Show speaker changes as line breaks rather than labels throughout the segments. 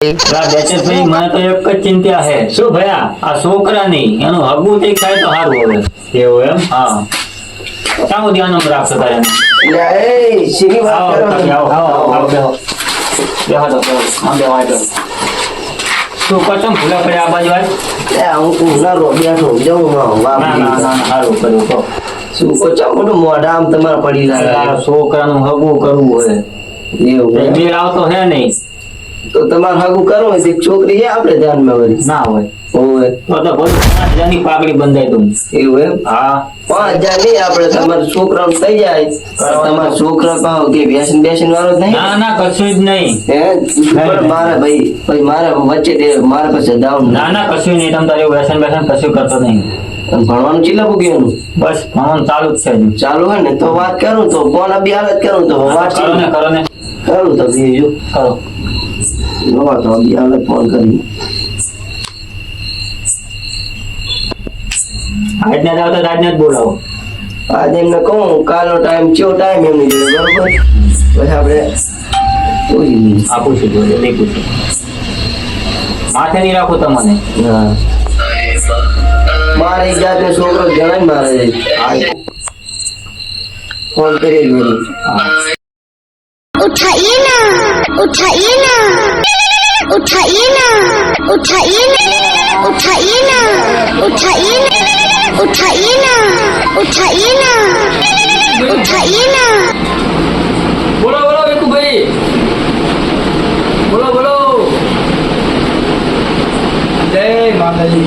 ભાઈ મને તો એક જ ચિંતા છે.
શું ભયા?
આ છોકરાની એનું હગું થઈ થાય સારું હવે. ધ્યાન રાખશો તારે? શું કચમ ભૂલા
પડે હું ઉભરા રોડિયા છું
ના ના ના સારું કર્યું
શું કચમ મોટું મોઢા આમ તમારા પડી જાય?
છોકરાનું હગું કરવું હોય.
એવું
મેળ આવતો હે નહીં.
તો તમારે હાગુ કરો હોય એક છોકરી છે આપણે ધ્યાનમાં વળી.
ના હોય.
ઓવે
તો તો બધું પાંચ હજારની બંધાય તું.
એવું એમ?
હા.
પાંચ હજાર નહીં આપણે તમારા છોકરાઓ થઈ જાય. તમારા છોકરા પાહો કે વ્યસન બેસન વાળો જ નહીં?
ના ના કશું જ નહીં.
હે? પણ મારે ભાઈ ભાઈ મારે વચ્ચે તે મારે પાસે ડાઉન
ના ના કશું નહીં. તમ તારે બેસન કશું કરતો નહીં.
ભણવાનું ચીલા પૂગ્યું
બસ ભણવાનું ચાલુ જ છે
ચાલુ હોય ને તો વાત કરું તો ફોન અભી હાલત કરું તો વાત
કરો. ને કરો ને.
કરું તો બીજું.
કરો.
નવા તો ફોન કરી
આજના જાવ આજના જ બોલાવો.
આજે એમને કહું કાલનો ટાઈમ ચેવો ટાઈમ એમની જોડે બરોબર? પછી આપણે પૂછી લઈએ.
આ પૂછી જોઈએ નહીં પૂછો. માથે નહીં રાખો તમને.
મારે એક જાતનો છોકરો જણાય મારે. ફોન કરી મેં
ઉઠાઈએ ના. उठाइए ना उठाइए ना उठाइए ना उठाइए ना उठाइए ना उठाइए ना उठाइए ना उठाइए ना
बोलो बोलो बेकू भाई बोलो बोलो जय माता दी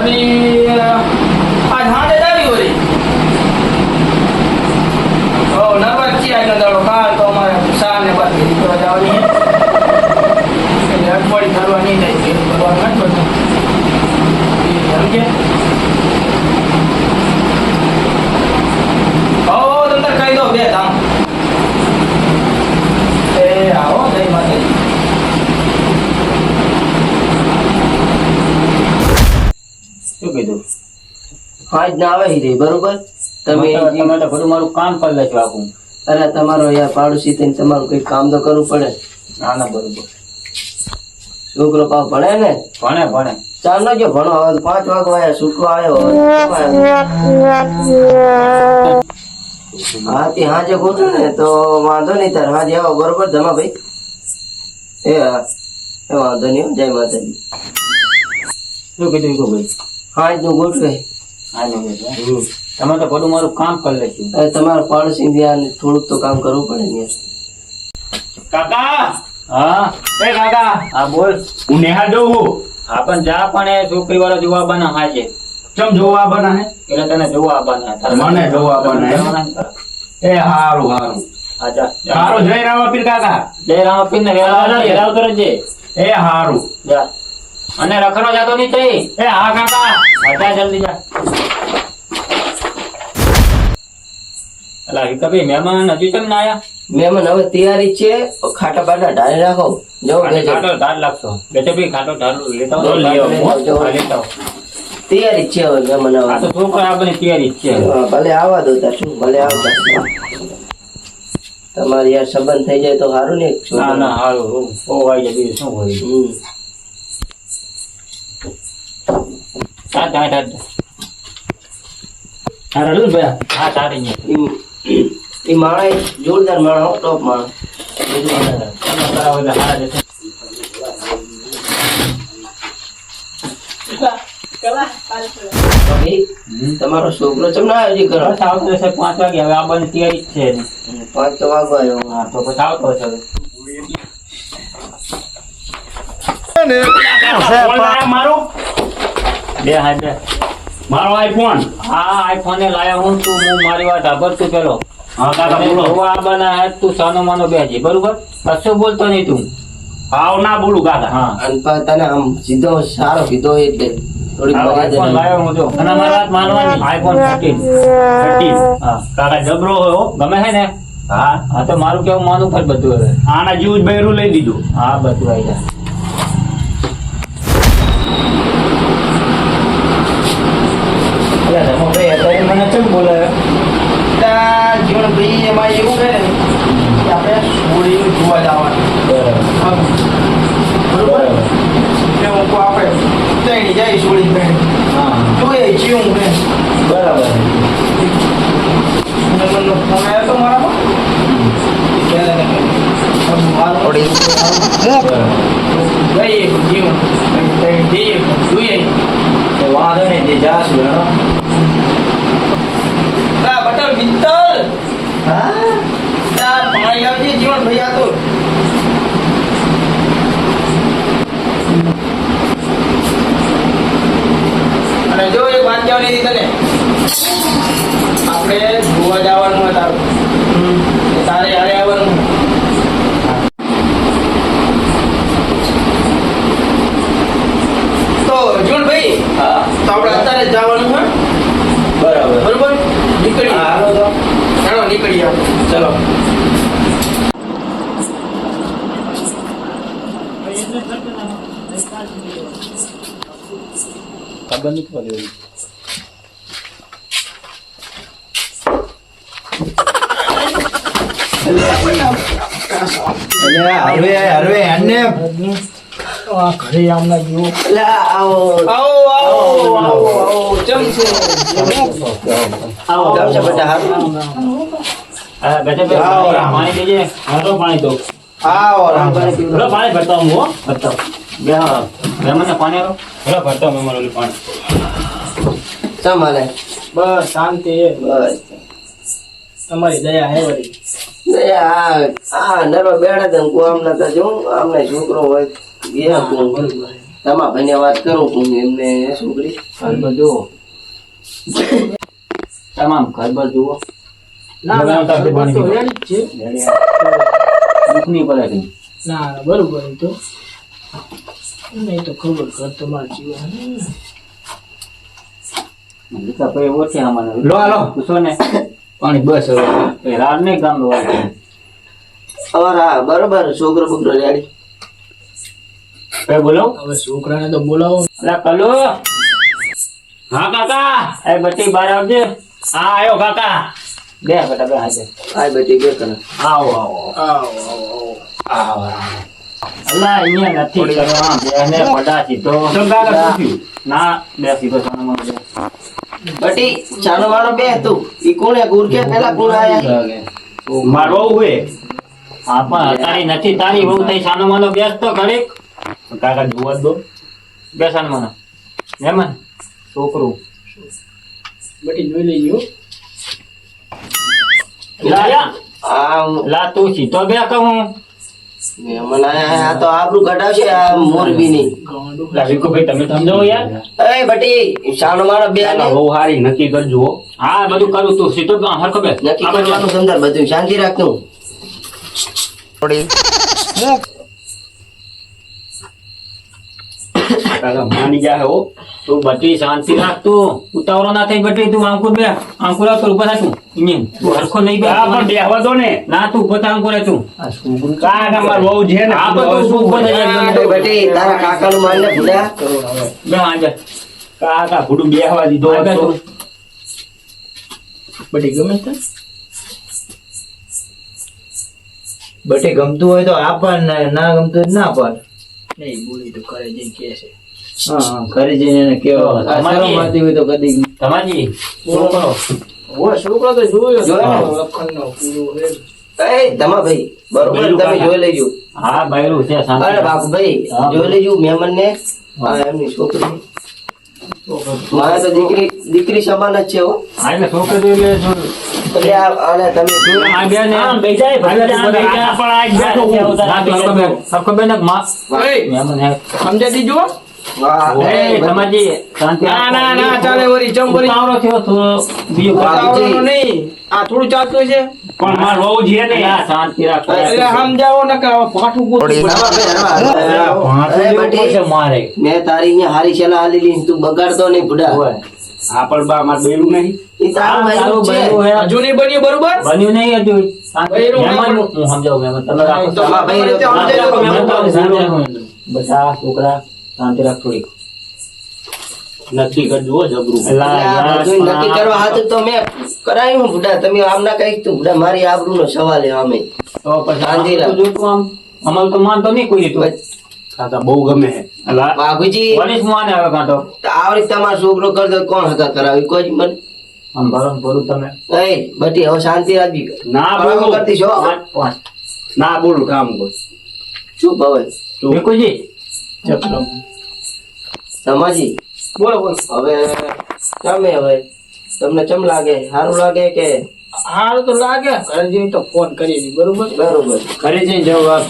Me. આજ ના આવે
હિરે બરોબર? તમે
તમે તો- બધું મારું કામ કરી લેજો આપું
અરે તમારો યાર પાડોશી થઈને તમારું કઈ કામ તો કરવું પડે.
ના ના બરોબર.
છોકરો પાવ ભણે ને?
ભણે ભણે.
ચાલ જો ભણો. હવે પાંચ વાગવા છૂટકો આવ્યો. હા તે હાજે ગોઠો ને તો વાંધો નહીં તાર. હાજે આવો બરોબર? ધમા ભાઈ. એ હા. એ વાંધો નહીં જય માતાજી.
શું કીધું
નું ગોઠવે
હા કીધું, હે? તમે તો બધું મારું કામ કરી
લેશું તમારે પાડોશી ધ્યાન થોડુંક તો કામ કરવું પડે ને
કાકા!
હા?
એ કાકા!
હા બોલ.
હું નેહા જોઉં
હા પણ જા પણ એ છોકરી વાળા જોવા બના હાજે
ચમ જોવા બના હે?
એટલે તને જોવા બના
મને જોવા
ને તારે.
એ હારું હારું.
હા જા જા.
હારું જય રામાપીર કાકા.
જય રામપીર ને વેલા આવજે, વેલા આવતો રહેજે.
એ હારું.
જા. અને રખડો જતો નહીં થઈ
એ હા કાકા.
હા, જલ્દી જા. અલા વિકાભાઈ મહેમાન હજુ કેમ ના આયા?
મહેમાન હવે તૈયારી છે ખાટા બાટા રાખો.
ખાટો ખાટો લેતા.
તો.
હા, લેતા
તૈયારી છે હવે મહેમાન
આ તો છોકરા આપવાની તૈયારી છે.
ભલે આવા દો શું ભલે આવતા તમારી યાર સંબંધ થઈ જાય તો સારું ને
ના ના શું હોય?
તમારો છોકરો ચમ ના આવ્યો ઘર?
આવતો હશે પાંચ વાગે. હવે આ બંધ તૈયારી જ છે
પાંચ તો વાગો આવ્યો.
હા તો પછી આવતો હશે
મારું?
બે હાજર
મારો આઈફોન
હા આઈફોન લાયો હું તું હું મારી વાત આભર તું પેલો.
હા કાકા બોલો.
આવવાના હે, તું સાનો માનો બેસજે બરોબર? કશું બોલતો નહીં તું.
હાવ ના બોલું કાકા.
હા.
અને તને આમ સીધો સારો કીધો એટલે થોડીક
આ
મર્યાદા
આઈફોન
રાખી.
હું જો. અને મારી વાત માનવાની. આઈફોન હા.
કાકા હોય
ગમે છે ને?
હા.
હા તો મારું કેવું માનું બધું હવે.
આના જેવું જ બૈરું લઈ દીધું
હા બધું આવી જાય અલ્યા રમણભાઈ, અત્યારે મને કેમ બોલાયો?
ત્યાં જીવનભાઈ એવું છે ને કે આપણે હોળીનું જોવા જવાનું. બરાબર. બરોબર? એટલે હું કહું આપણે ત્રણેય જઈશ હોળી બેન.
હા.
જોઈએ છીએ હું બેન.
બરાબર.
નંબરનો ફોન આવ્યો તો. મારો
વાંધો નહીં તે જાશું હેડો.
લા બટલ મિત્તલ હા લા પાણી લાવજે જીવન ભાઈ આ તો અને જો એક વાત કહેવાની હતી તને આપણે ગોવા જવાનું હતું તારું. તારે હારે આવવાનું. તો ભાઈ
હા.
તો આપણે અત્યારે જવાનું હોય
બરાબર.
બરોબર? નીકળી
હા
નીકળી આપણે ચલો
ખબર પડી
હરવે હરવે અને લા, આવો.
આવો આવો આવો. આવો જમ છે?
આવો
જમ છે બેટા હારું?
બેટા આવો. પાણી દેજે.
હા તો પાણી દો.
આવો પીવડાવો.
બોલો પાણી ભરતા હું હો.
ભરતા બે હા. મને પાણી આવો
બોલો ભરતા હું મારું પાણી.
ચમ હાલે?
બસ શાંતિ.
બસ.
તમારી દયા હે વળી.
દયા આ આ નરો બેડા તને કુ આમ નતા જો આમને છોકરો હોય. ગયા કુ તમા ભાઈને વાત કરું એમને છોકરી?
ઘર તમામ ઘર જુઓ.
ના ના ના ના બરોબર એ તો. નહીં તો ખબર કર તમારા જીવન
લો, હાલો.
પૂછો ને. પાણી બસ હવે. રાડ નહીં ગામ લો
બરોબર છોકરો બોકરો રેડી.
કઈ બોલો.
હવે છોકરાને તો બોલાવો.
અલા કલો
હા કાકા.
એ બટી બાર આવજે.
હા આવ્યો કાકા.
બે બેટા બે હાજર.
આ બેટી બે કરે
આવો આવો.
આવો આવો આવો.
અલા અહીંયા નથી કરવા બેને પડા સીધો.
ચમ કાકા શું થયું?
ના બે સીધો સામે બે
બટી ચાલો વાળો બે તું. ઈ કોણે ગુરકે પેલા કોણ આયા.
મારો
હોય પણ તારી નથી તારી બહુ થઈ. સાનો માનો બેસતો ઘડીક.
કાકા જોવા જ દો.
બે સાનો માનો. મહેમાન છોકરું.
બટી જોઈ લેજો
લા
આ
લા તું સીધો બે કહું
મહેમાન આયા આ તો આબરૂ કઢાવશે આ મોરબીની.
લા, તમે સમજાવો યાર.
એ બટી શાનો વાળો બે
બહુ હારી નક્કી કરજો હા.
બધું કરું તું. સીધો તો હરખો બે
નક્કી. કરવાનું સમજાર બધું. શાંતિ રાખતું
કાકા માની જા હો.
તું બટી શાંતિ રાખ તું. ઉતાવળો ના થઈ બટી તું આંકુર બે. આંકુર તો ઊભા થા તું. ઇન્જિન તું હરખો નહીં બે
આ પણ બેહવા દો ને.
ના તું ઊભો થા આંકુર તું
કા નંબર બહુ છે ને?
આ પણ તું ઊભો થઈ જા.
બટી તારા કાકાનું માનને ભૂલ્યા?
બે હાજર
કાકા ભૂડું બેહવા દીધો
આ
તો.
બટી ગમે છે
બટે ગમતું હોય તો આપણ ને ના ગમતું ના પણ
નહીં બોલી તો કરે જઈને કે છે.
હા હા ઘરે જઈને એને કેવો
તમારી-
શરમ હોય તો કદી
તમાજી છોકરો.
ઓ છોકરો તો જોયો
જોયો.
લખનનો પૂરો હે
એ ધમા ભાઈ બરોબર તમે જોઈ લેજો.
હા બૈરું છે
અરે બાપુ ભાઈ જોઈ લેજો મહેમાન ને આ એમની છોકરી. મારે તો દીકરી દીકરી સમાન જ છે હો.
હા એટલે છોકરી એટલે થોડું
એટલે આ આને તમે જોયું?
આ બે ને
આમ બેસાય, ભલે આમ બેસાય. પણ આ જ બેઠો હું.
ના, તો સરખો બે- સરખો બે ને માં
ઓય,
મહેમાન હે.
સમજાતી જુઓ
વાહ,
એ,
એ
સમાજી, શાંતિ
ના
રાખો.
ના ના ચાલે વળી ચમ વળી
ઉતાવળો થયો થોડો
ચાલતું છે
પણ મારો વહુ છે ને
શાંતિ રાખો
એટલે સમજાવો ને પાઠું
મારે
મેં તારી હારી સલાહ આલેલી તું બગાડતો નહીં બુડા.
આ પણ બા મારે બેલું નહીં
હજુ નહીં બન્યું બરોબર?
બન્યું હજુ. મહેમાન હું
સમજાવું
મહેમાન તમે રાખો. છોકરા શાંતિ રાખ થોડીક.
નક્કી કરજો જબરું.
બધું નક્કી કરવા હાથું તો મેં કરાયું બુડા. તમે આમ ના તું બુડા મારી સવાલ છે અમે.
તો પછી
શાંતિ
આમ
રાખ.
તો માન તો માનતો નહીં કોઈ.
કાકા બહુ ગમે
બાબુજી
માને હવે કાં તો.
આવડી તમારો છોકરો કરતો કોણ હતા કરાવી? કોઈ મને
આમ ભરો ભરું તમે.
એ બટી હવે શાંતિ રાખી
ના બોલું.
કરતી છો
પાંચ પાંચ
ના બોલું કામ બોલ.
શું ભવે?
ભીખુજી.
સમાજી
બોલો બોલો.
હવે તમે હવે તમને ચમ લાગે? સારું લાગે કે?
હારું તો લાગે. ઘરે જઈને તો ફોન કરી દી બરોબર?
બરોબર.
ઘરે જઈને જવાબ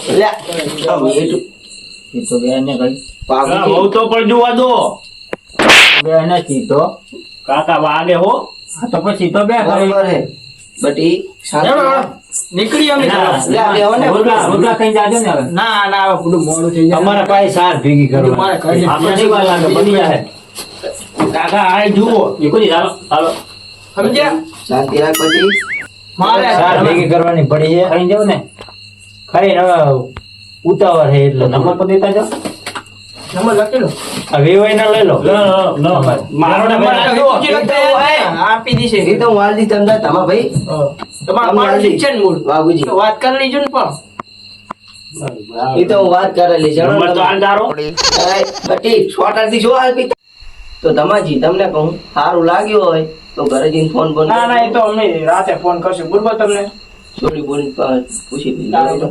એ તો બેને
બહુ તો પણ જોવા દો.
બેને કીધો.
કાકા વાગે હા.
તો પછી તો બે
બટી
નીકળી અમે
ના,
લે, બેહો ને,
રોટલા રોટલા જાજો ને હવે.
ના ના હવે બધું મોડું થઈ જાય.
અમારા પાસે સાર ભેગી
મારે
આપણે વાર લાગે? બની જાય.
કાકા આ જુઓ.
સમજ્યા?
શાંતિ રાખ બટી
મારે
સાર ભેગી કરવાની પડી છે.
ખાઈને જાવ ને.
ખાઈ હવે ઉતાવળ છે એટલે
નંબર પર દેતા જાઓ.
નંબર લખી લો
ના લઈ લો.
મારો નંબર આપજો.
બીજી લખતા હોય, આપી દીશે.
એ તો તમને ભાઈ
તમારા મૂળ?
બાબુજી
વાત કરી લીજો ને પણ.
એ તો હું વાત કરેલી છે બટી જો આપી તો તમાજી તમને કહું સારું લાગ્યું હોય તો ઘરે જઈને ફોન ફોન
ના ના એ તો અમે રાતે ફોન કરશું. બરોબર તમને?
છોડી બોલી પૂછી.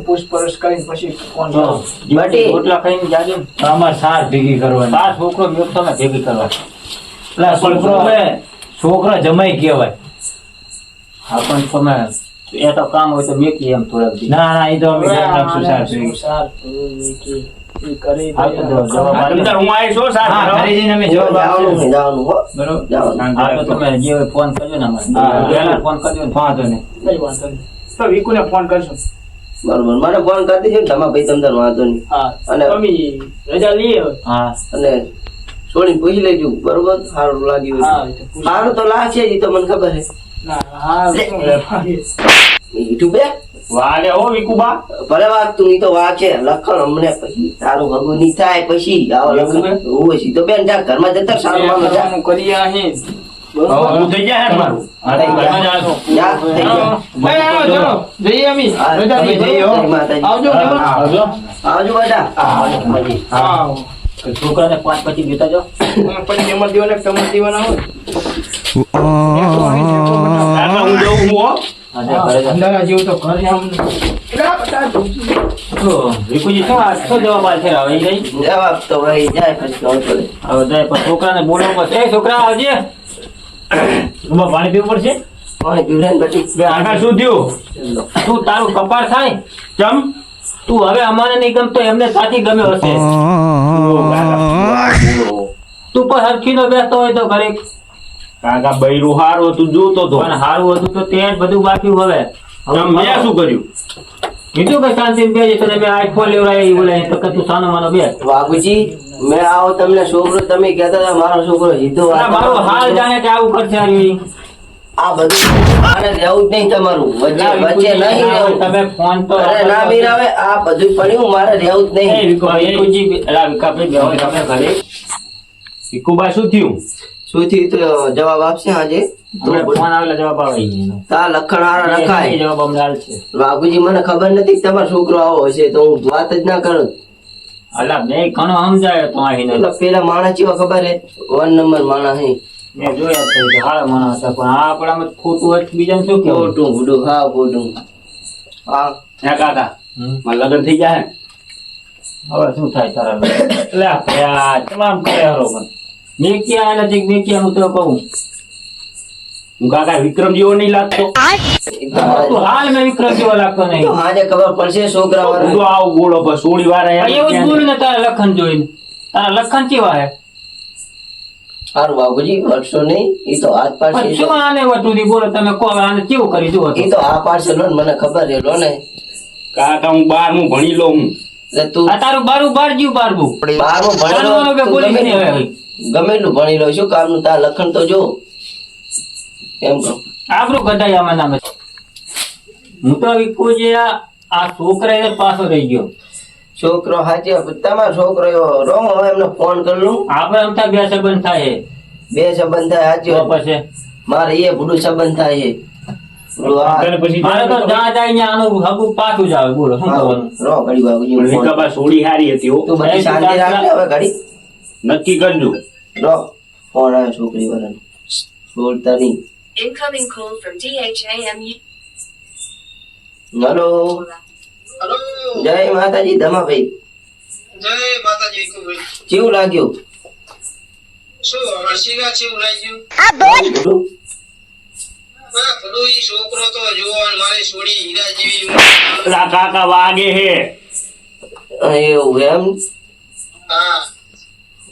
પૂછપરછ કરીને પછી ફોન
બટી.
રોટલા ખાઈને જાજો ને.
સાર ભેગી કરવાની.
સાર છોકરો મેં તમે ભેગી કરવા
પેલા છોકરો છોકરો જમાઈ કહેવાય.
હા પણ તમે એ તો કામ હોય તો મેકી એમ થોડાક દી.
ના ના એ તો અમે નાખશું સાર
સાર, કરી
હા, તો જો, જવાબ ફોન કરજો ને અમારે. પહેલા ફોન કરજો ને.
વાંધો નહીં.
તો વિકુને ફોન કરશું?
બરોબર મને ફોન કરી દેજો ને તમારા ભાઈ તમને વાંધો નહીં.
હા
અને-
મમ્મી રજા લઈએ
હા.
અને છોડી પૂછી લેજો બરોબર? સારું લાગ્યું. સારું તો. લાગશે એ તો મને ખબર છે.
ના હો
વિકુબા.
ભલે વાત તું તો વાંચે. લખણ અમને પછી તારું ભગું નહીં થાય પછી આવો લખણ. હોય તો બેન જા ઘરમાં જતા સારું માનો જા.
કરવાનું અહીં.
છોકરાને પાંચ પછી
દેવાના હોય.
હું હું. હા,
જા.
અંધારા જેવું તો ઘરે
પછી
છોકરાને પડશે. છોકરા આવજે. ઊભા પાણી પીવું પડશે?
પાણી પીવડાય પછી
કાકા શું થયું?
તું. તારું કપાળ થાય?
ચમ?
તું હવે અમારે નહીં ગમતો એમને સાથી ગમ્યો હશે. તું પણ હરખી નો બેસતો હોય તો ઘરે.
કાકા બૈરું હારું હતું જોતો તો.
અને હારું હતું તો તે જ બધું બાકી હવે.
મેં શું કર્યું?
કીધું કે શાંતિ બેસી તને મેં આઈફોન લેવડાવી એ બોલાય તો કે તું સાનો માનો બે
બાબુજી મેં આવો તમને છોકરો તમે કહેતા હતા મારો છોકરો સીધો
મારો હાલ જાણે કે આવું કરશે આ
બધું મારે રહેવું જ નહીં તમારું. વચ્ચે વચ્ચે નહીં રહેવું.
તમે ફોન તો
અરે ના મીરાવે આ બધું પડ્યું મારે રહેવું જ નહીં.
વિકુજી, કાપી બેહો તમે ઘરે.
વિકુબા શું થયું?
શું થયું તો જવાબ આપશે આજે?
ફોન આવેલા જવાબ આવે.
તા લખણ હારા રખાય.
જવાબ આલશે.
બાબુજી મને ખબર નથી તમારો છોકરો આવો હશે તો હું વાત જ ના કરું.
અલા, મેં ઘણો સમજાયો તો.
પેલા પેલા માણસ જેવા ખબર હે? વન નંબર માણસ હે.
મેં જોયા તો એ માણસ હતા પણ આ આપણામાં ખોટું હોય બીજાને શું કેવું
ખોટું ભૂડું હા ખોટું. હા.
હે કાકા મારા લગ્ન થઈ જાય
હવે શું થાય તારા એટલે આ તમામ કરે હારો પણ મેકિયા નથી મેકિયા હું તો કહું?
કાકા વિક્રમ જેવો નહીં લાગતો.
હાલ મેં વિક્રમ જેવો લાગતો નહીં.
આજે ખબર પડશે છોકરા
હું તો આવું બોલો પણ સોળી વાળા
એવું જ બોલું ને તારા લખન જોઈને. તારા લખન કેવા હે?
સારું બાબુજી હટશો નહીં? એ તો હાથ
પણ શું આને વટુથી બોલો? તમે કહો આને કેવું કરી? જુઓ
એ તો આ પાસે લો ને મને ખબર છે લો ને
કાકા હું બારમું ભણી લઉં. હું
તું
આ તારું બારું બાર જીવ બારવું
બારમું ભણી લો.
ભણવાનું કે
તું
બોલી
ગમે એટલું- ભણી લઉં શું કામનું? તાર લખન તો જો. એમ કહું.
આપણું કઢાઈ આમાં નામે હું તો વિકુ છે આ છોકરા એ પાછો રહી ગયો.
છોકરો હાચી તમારો છોકરો એવો રો હું એમને ફોન કરી લઉં.
આપણે અમથા બે સંબંધ થાય
બે સંબંધ થાય હાચી.
પછી?
મારે એ ભૂડું સંબંધ થાય હવે
નક્કી કરજો.
રો ફોન આવ્યો છોકરી બોલતા નહીં
Incoming call from DHAMU.
Hello.
Hello.
જય માતાજી ધમાભાઈ
જય માતાજી વિકુભાઈ
કેવું લાગ્યું?
શું હર્ષિકા કેવું લાગ્યું?
આ બોલ.
છોકરો તો જુઓ અને મારી છોડી હીરા જેવી
કાકા વાગે હે.
એવું એમ?
હા.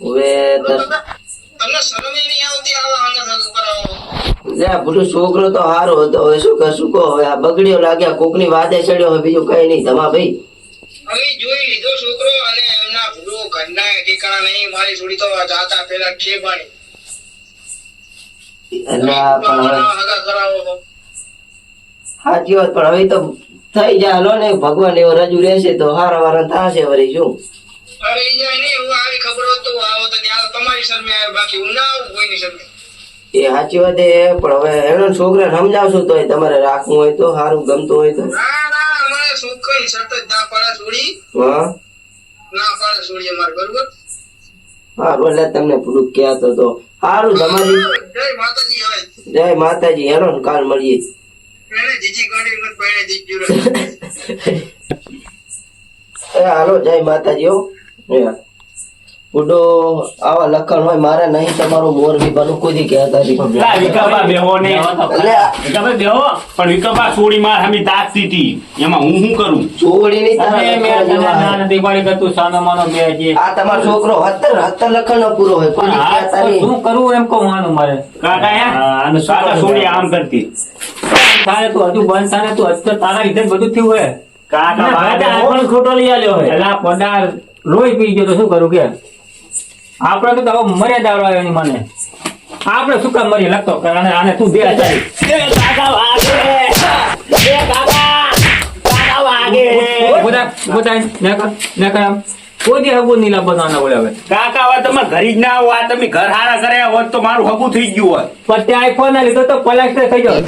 હવે તો-
તમને શરમ નહીં આવતી આવા આના સંગ કરાવો
લે આ ભૂલું છોકરો તો હારો હતો હવે શું કશું કહો? હવે આ બગડ્યો લાગ્યા કોકની વાદે ચડ્યો હવે બીજું કઈ નહીં. ધમાભાઈ
અમે જોઈ લીધો છોકરો અને એમના ભૂલો ઘરના ઠેકાણા નહીં મારી છોડી તો જાતા પેલા ઠેબાણી.
સાચી વાત પણ હવે તો થઈ જાય. ને ભગવાન એવો રજૂ રહેશે તો હારા વારા થશે વળી શું?
હવે જાય નહીં હું આવી ખબર હોત તો આવો તો ત્યાં તમારી શરમે આવે બાકી હું ના આવું કોઈની શરમે.
એ સાચી વાત એ પણ હવે એનો છોકરા સમજાવશું તો તમારે રાખવું હોય તો સારું ગમતું હોય તો.
ના ના અમારે છોકરી શરત ના પાડે છોડી.
હા?
ના પાડે છોડી અમારે બરોબર?
સારું એટલે તમને પૂરું કહેતો તો. સારું તમારી.
જય માતાજી હવે.
જય માતાજી હેરો ને કાલ મળીએ.
એને જીજી ગાડી મત પહેણે
હાલો જય માતાજી હા. બુડો આવા લખણ હોય મારે નહીં તમારું મોરબી બનવું કોઈ કહેતા નથી
વિકાબા બેહો ને
એટલે
વિકાબા બેહો પણ વિકાબા સોડી માર હમી તાકતી સીટી એમાં હું શું કરું?
સોડી ની તમે
મે મેં
લખણ
તને
જેવા.
ના
હે.
નથી પાડી કે તું સાનો માનો બે જે.
આ તમારો છોકરો હત્તર હત્તર લખણ નો પૂરો હોય
પણ શું કરું એમ કહું માનું મારે?
કાકા હે?
અને આનું સોડી
સોળી આમ કરતી.
તારે તું હજુ બંધ સાને તું અત્યારે તારા લીધે બધું થયું હે
કાકા મારે હો.
પણ ખોટો લઈ આલ્યો હોય. એલા પદાર લોહી પી ગયો તો શું કરું કે? આપણે તો હવે મર્યાદા આવે એની મને. આપણે શું કામ મરી લખતો કારણ આને તું બે ચાલી
કાકા વાગે. એ કાકા. કાકા વાગે.
બધા બધા ને ને કોઈ દી હગું નહીં લાવવાનું આના બોલે હવે.
કાકા હવે તમે ઘરી જ ના આવો. આ તમે ઘર હારા કર્યા હોત તો મારું હગું થઈ ગયું હોત
પણ ત્યાં આઈફોન લીધો તો પલાસ્ટર થઈ ગયો.